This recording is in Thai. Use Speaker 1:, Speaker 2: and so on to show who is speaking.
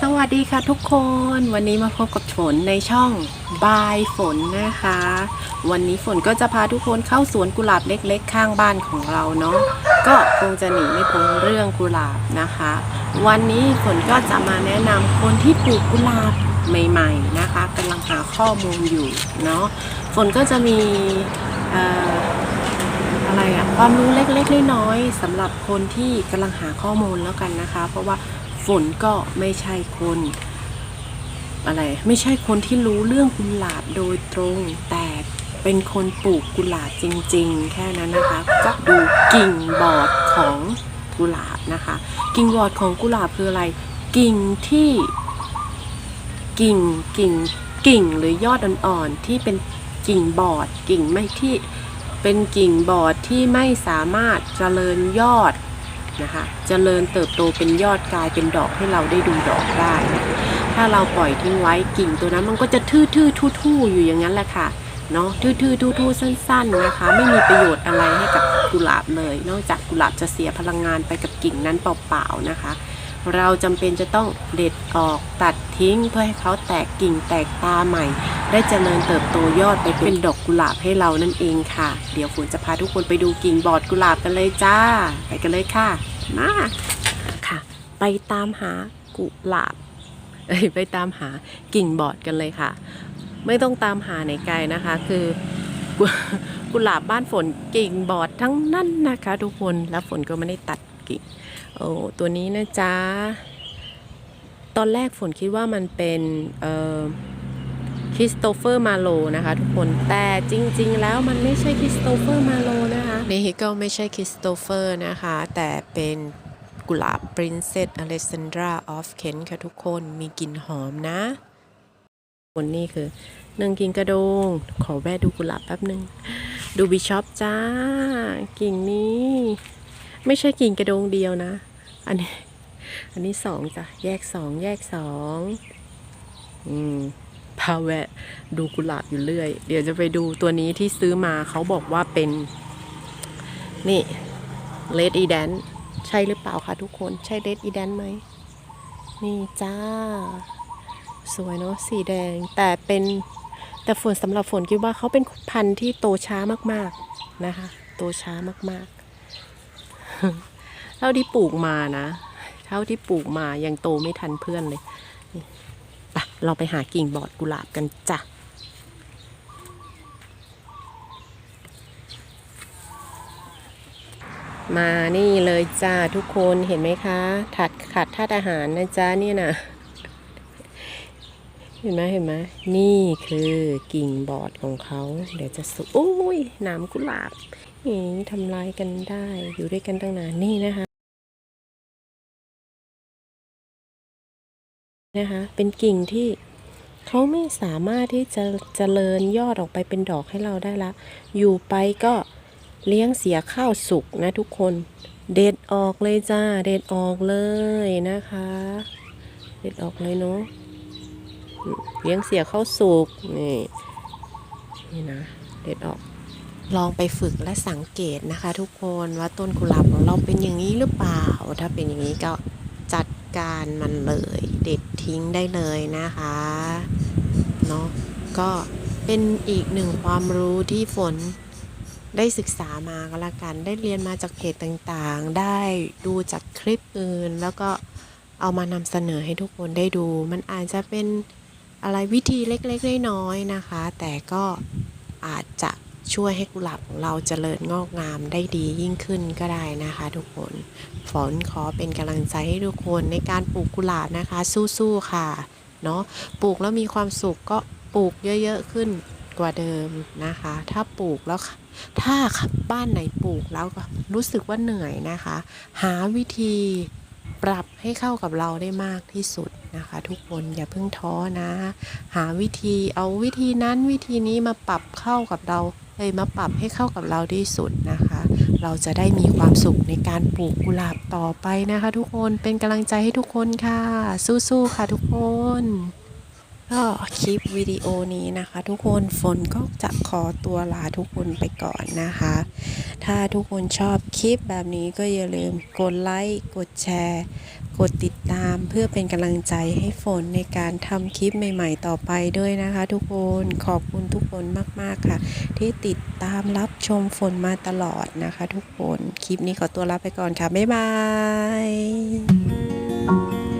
Speaker 1: สวัสดีค่ะทุกคนวันนี้มาพบกับฝนในช่องบายฝนนะคะ วันนี้ฝนก็จะพาทุกคนเข้าสวนกุหลาบเล็กๆ ข้างบ้านของเราเนาะก็คงจะหนีไม่พ้นเรื่องกุหลาบนะคะ วันนี้ฝนก็จะมาแนะนำคนที่ปลูกกุหลาบใหม่ๆนะคะกำลังหาข้อมูลอยู่เนาะฝนก็จะมีเอ่ออะไรอะความรู้เล็กๆน้อยๆสำหรับคนที่กำลังหาข้อมูลแล้วกันนะคะ เพราะว่า ฝนก็ไม่ใช่คน อะไร ไม่ใช่คนที่รู้เรื่องกุหลาบโดยตรง แต่เป็นคนปลูกกุหลาบจริง ๆ แค่นั้นนะคะ ก็ดูกิ่งบอดของกุหลาบนะคะ กิ่งบอดของกุหลาบคืออะไร กิ่งที่กิ่งกิ่งกิ่งหรือยอดอ่อนๆที่เป็นกิ่งบอด กิ่งไม่ที่เป็นกิ่งบอดที่ไม่สามารถเจริญยอด นะคะ เจริญเติบโตเป็นยอดกลายเป็นดอกให้เราได้ดูดอกได้นะถ้าเราปล่อยทิ้งไว้กิ่งตัวนั้นมันก็จะทื่อๆทู่ๆอยู่อย่างนั้นแหละค่ะเนาะทื่อๆทู่ๆสั้น ๆนะคะ ไม่มีประโยชน์อะไรให้กับกุหลาบเลย นอกจากกุหลาบจะเสียพลังงานไปกับกิ่งนั้นเปล่าๆนะคะ เราจำเป็นจะต้องเด็ดออกตัดทิ้งเพื่อให้เขาแตกกิ่งแตกตาใหม่ ได้เจริญเติบโตยอดไปเป็นดอกกุหลาบให้เรานั่นเองค่ะ เดี๋ยวฝนจะพาทุกคนไปดูกิ่งบอดกุหลาบกันเลยจ้า ไปกันเลยค่ะ มาค่ะ ไปตามหากุหลาบไปตามหากิ่งบอดกันเลยค่ะ ไม่ต้องตามหาไหนไกลนะคะ คือกุกุหลาบบ้านฝนกิ่งบอดทั้งนั้นนะคะ ทุกคนแล้วฝนก็ไม่ได้ตัด กิ่งโอ้ตัวนี้นะจ๊ะ ตอนแรกฝนคิดว่ามันเป็นเอ่อคริสโตเฟอร์มาโลนะคะ ทุกคนแต่จริง ๆ แล้วมันไม่ใช่คริสโตเฟอร์มาโลนะคะนี่ก็ไม่ใช่คริสโตเฟอร์นะคะ แต่เป็นกุหลาบ Princess Alexandra of Kent ค่ะทุกคนมีกลิ่นหอมนะคนนี่คือหนึ่งกิ่งกระโดง ขอแวะดูกุหลาบแป๊บหนึ่ง ดูบิชอปจ้า กิ่งนี้ ไม่ใช่กิ่งกระโดงเดียวนะ อันนี้ อันนี้สองจ้ะ แยกสอง แยกสอง อืมพาแวะ ดูกุหลาบอยู่เรื่อย เดี๋ยวจะไปดูตัวนี้ที่ซื้อมาเขาบอกว่าเป็น นี่เลดอีแดนใช่หรือเปล่าคะทุกคน ใช่เลดอีแดนไหม นี่จ้า สวยเนาะสีแดง แต่เป็นแต่ฝนสำหรับฝนคิดว่าเขาเป็นพันธุ์ที่โตช้ามากๆนะคะ โตช้ามากๆ เท่าที่ปลูกมานะ เท่าที่ปลูกมายังโตไม่ทันเพื่อนเลยไปเราไปหากิ่งบอดกุหลาบกันจ้ะมานี่เลยจ้าทุกคนเห็นไหมคะถัดขาดธาตุอาหารนะจ๊ะเนี่ยนะเห็นไหมเห็นไหมนี่คือกิ่งบอดของเขา เดี๋ยวจะสุโอ้ยนามกุหลาบ นี่ทำลายกันได้อยู่ด้วยกันตั้งนานนี่นะคะนะคะเป็นกิ่งที่เขาไม่สามารถที่จะเจริญยอดออกไปเป็นดอกให้เราได้ละ อยู่ไปก็เลี้ยงเสียข้าวสุกนะทุกคน เด็ดออกเลยจ้า เด็ดออกเลยนะคะ เด็ดออกเลยเนาะเลี้ยงเสียข้าวสุกนี่นี่นะ เด็ดออก ลองไปฝึกและสังเกตนะคะ ทุกคนว่าต้นกุหลาบของเราเป็นอย่างนี้หรือเปล่า ถ้าเป็นอย่างนี้ก็จัดการมันเลยเด็ดทิ้งได้เลยนะคะเนาะก็เป็นอีกหนึ่งความรู้ที่ฝนได้ศึกษามาก็แล้วกัน ได้เรียนมาจากเพจต่างๆ ได้ดูจากคลิปอื่น แล้วก็เอามานำเสนอให้ทุกคนได้ดู มันอาจจะเป็นอะไรวิธีเล็กๆน้อยๆนะคะ แต่ก็อาจจะ ช่วยให้กุหลาบของเราเจริญงอกงามได้ดียิ่งขึ้นก็ได้นะคะทุกคนฝนขอเป็นกำลังใจให้ทุกคนในการปลูกกุหลาบนะคะ สู้ๆค่ะเนาะปลูกแล้วมีความสุขก็ปลูกเยอะๆขึ้นกว่าเดิมนะคะ ถ้าปลูกแล้วถ้าบ้านไหนปลูกแล้วรู้สึกว่าเหนื่อยนะคะ หาวิธีปรับให้เข้ากับเราได้มากที่สุดนะคะ ทุกคนอย่าเพิ่งท้อนะ หาวิธีเอาวิธีนั้นวิธีนี้มาปรับเข้ากับเรา เลยมาปรับให้เข้ากับเราที่สุดนะคะ เราจะได้มีความสุขในการปลูกกุหลาบต่อไปนะคะ ทุกคนเป็นกำลังใจให้ทุกคนค่ะ สู้ๆค่ะทุกคน ก็คลิปวิดีโอนี้นะคะ ทุกคนฝนก็จะขอตัวลาทุกคนไปก่อนนะคะ ถ้าทุกคนชอบคลิปแบบนี้ก็อย่าลืมกดไลค์กดแชร์ กดติดตามเพื่อเป็นกำลังใจให้ฝนในการทำคลิปใหม่ ๆ ต่อไปด้วยนะคะ ทุกคนขอบคุณทุกคนมากๆค่ะ ที่ติดตามรับชมฝนมาตลอดนะคะ ทุกคนคลิปนี้ขอตัวลาไปก่อนค่ะบ๊ายบาย